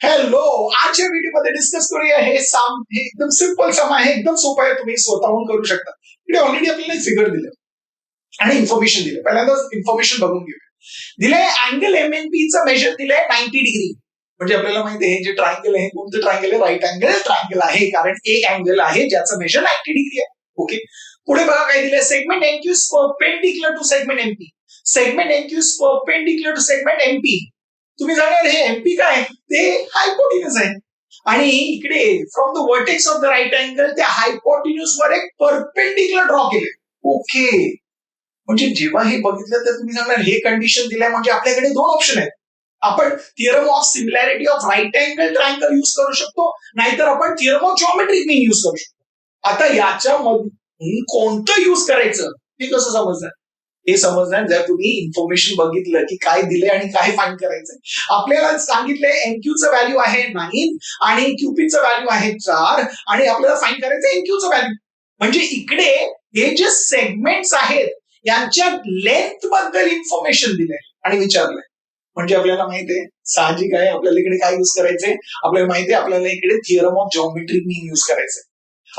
Hello आजच्या व्हिडिओमध्ये discuss करूया हे साम हे एकदम सिंपल सम आहे एकदम सोपं आहे तुम्ही स्वतःहून करू शकता. इकडे ऑलरेडी आपल्याला फिगर दिलं. आणि इन्फॉर्मेशन दिलं. पहिल्यांदाच इन्फॉर्मेशन बघून घेऊया. दिलंय अँगल एम एन चं मेजर दिलंय नाईन्टी डिग्री म्हणजे आपल्याला माहिती आहे हे जे ट्रायंगल आहे कोणतं ट्रायंगल आहे? राईट अँगल ट्रायंगल आहे कारण एक अँगल आहे ज्याचं मेजर नाईन्टी डिग्री आहे. ओके पुढे बघा काय दिलंय. Segment NQ perpendicular to segment MP segment NQ perpendicular to segment MP तुम्ही जाणार हे एमपी काय? ते हायपोटिन्यूस आहे. आणि इकडे from the vertex of the right angle त्या हायपोटिन्यूस वर एक परपेंडिक्युलर ड्रॉ केले ओके म्हणजे जेव्हा हे बघितलं तर तुम्ही सांगणार हे कंडिशन दिलंय म्हणजे आपल्याकडे दोन ऑप्शन आहेत. आपण theorem of similarity of right angle triangle use करू शकतो नाहीतर आपण theorem of geometric mean use करू शकतो. आता याच्यामधून कोणतं युज करायचं हे कसं समजणार? हे समजणार जर तुम्ही इन्फॉर्मेशन बघितलं की काय दिले आणि काय फाईन करायचंय. आपल्याला सांगितलंय एनक्यूचं व्हॅल्यू आहे नाईन आणि क्यूपीचं व्हॅल्यू आहे चार आणि आपल्याला फाईन करायचं एनक्यूचं व्हॅल्यू म्हणजे इकडे हे जे सेगमेंट्स आहेत यांच्या लेंथबद्दल इन्फॉर्मेशन दिलंय आणि विचारलंय. म्हणजे आपल्याला माहिती आहे साहजिक आहे आपल्याला इकडे काय युज करायचंय? आपल्याला माहिती आहे आपल्याला इकडे theorem of geometric mean use करायचंय.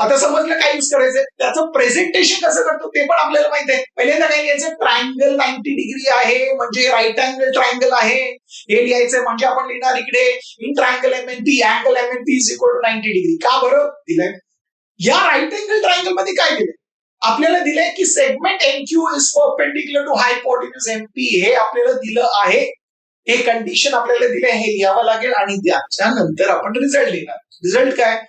आता समजलं काय युज करायचंय? त्याचं प्रेझेंटेशन कसं करतो ते पण आपल्याला माहिती आहे. पहिल्यांदा काय लिहायचं? ट्रायंगल नाईन्टी डिग्री आहे म्हणजे राईट अँगल ट्रायंगल आहे. हे लिहायचंय म्हणजे आपण लिहिणार इकडे in triangle M N P angle M N P is equal to ninety degree का बरं? दिलंय. या राईट अँगल ट्रायंगलमध्ये काय दिलंय? आपल्याला दिलंय की segment NQ is perpendicular to hypotenuse M P हे आपल्याला दिलं आहे. हे कंडिशन आपल्याला दिले हे लिहावं लागेल आणि त्याच्यानंतर आपण रिझल्ट लिहिणार. रिझल्ट काय?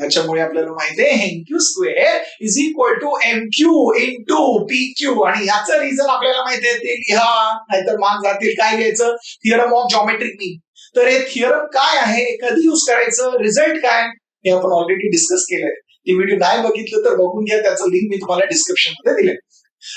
त्याच्यामुळे आपल्याला माहिती आहे N square is equal to M Q into P Q आणि याचं रिझन आपल्याला माहिती आहे ते लिहा. नाहीतर मान जातील. काय लिहायचं? थिअरम ऑफ जॉमेट्रिक मीन तर हे थिअरम काय आहे? कधी युज करायचं? रिझल्ट काय? हे आपण ऑलरेडी डिस्कस केलंय. ते व्हिडिओ नाही बघितलं तर बघून घ्या. त्याचं लिंक मी तुम्हाला डिस्क्रिप्शनमध्ये दिले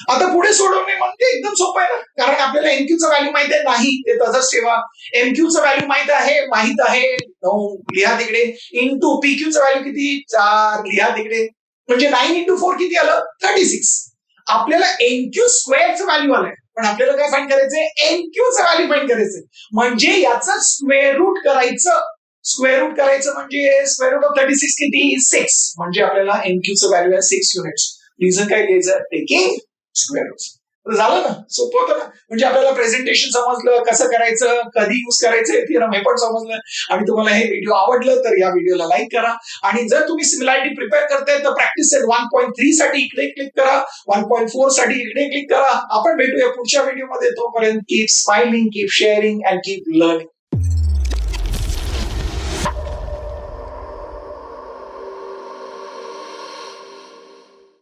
आता पुढे सोडवणे म्हणजे एकदम सोपं आहे ना. कारण आपल्याला एमक्यूचं व्हॅल्यू माहीत आहे नाही ते तसंच ठेवा. एमक्यूचं व्हॅल्यू माहीत आहे माहीत आहे. नऊ लिहा तिकडे. इंटू पीक्यूचं व्हॅल्यू किती? चार. लिहा तिकडे. म्हणजे नाईन इंटू फोर किती आलं? थर्टी सिक्स आपल्याला एनक्यू स्क्वेअरचं व्हॅल्यू आलंय. पण आपल्याला काय फाईन करायचंय? एनक्यूचं व्हॅल्यू फाईन करायचंय. म्हणजे याचं स्क्वेअर रूट करायचं. स्क्वेअर रूट करायचं म्हणजे square root of thirty six किती? सिक्स म्हणजे आपल्याला एनक्यूचं व्हॅल्यू आहे सिक्स युनिट्स रिझन काय द्यायचं टेकिंग स्क्वेअर झालं ना सोपं होतं ना. म्हणजे आपल्याला प्रेझेंटेशन समजलं कसं करायचं कधी युज करायचं थिअरम हे पण समजलं. आणि तुम्हाला हे व्हिडिओ आवडलं तर या व्हिडिओला लाईक करा. आणि जर तुम्ही सिमिलॅरिटी प्रिपेअर करताय तर practice set one point three साठी इकडे क्लिक करा. वन पॉईंट फोरसाठी इकडे क्लिक करा. आपण भेटूया पुढच्या व्हिडिओमध्ये तोपर्यंत keep smiling keep sharing and keep learning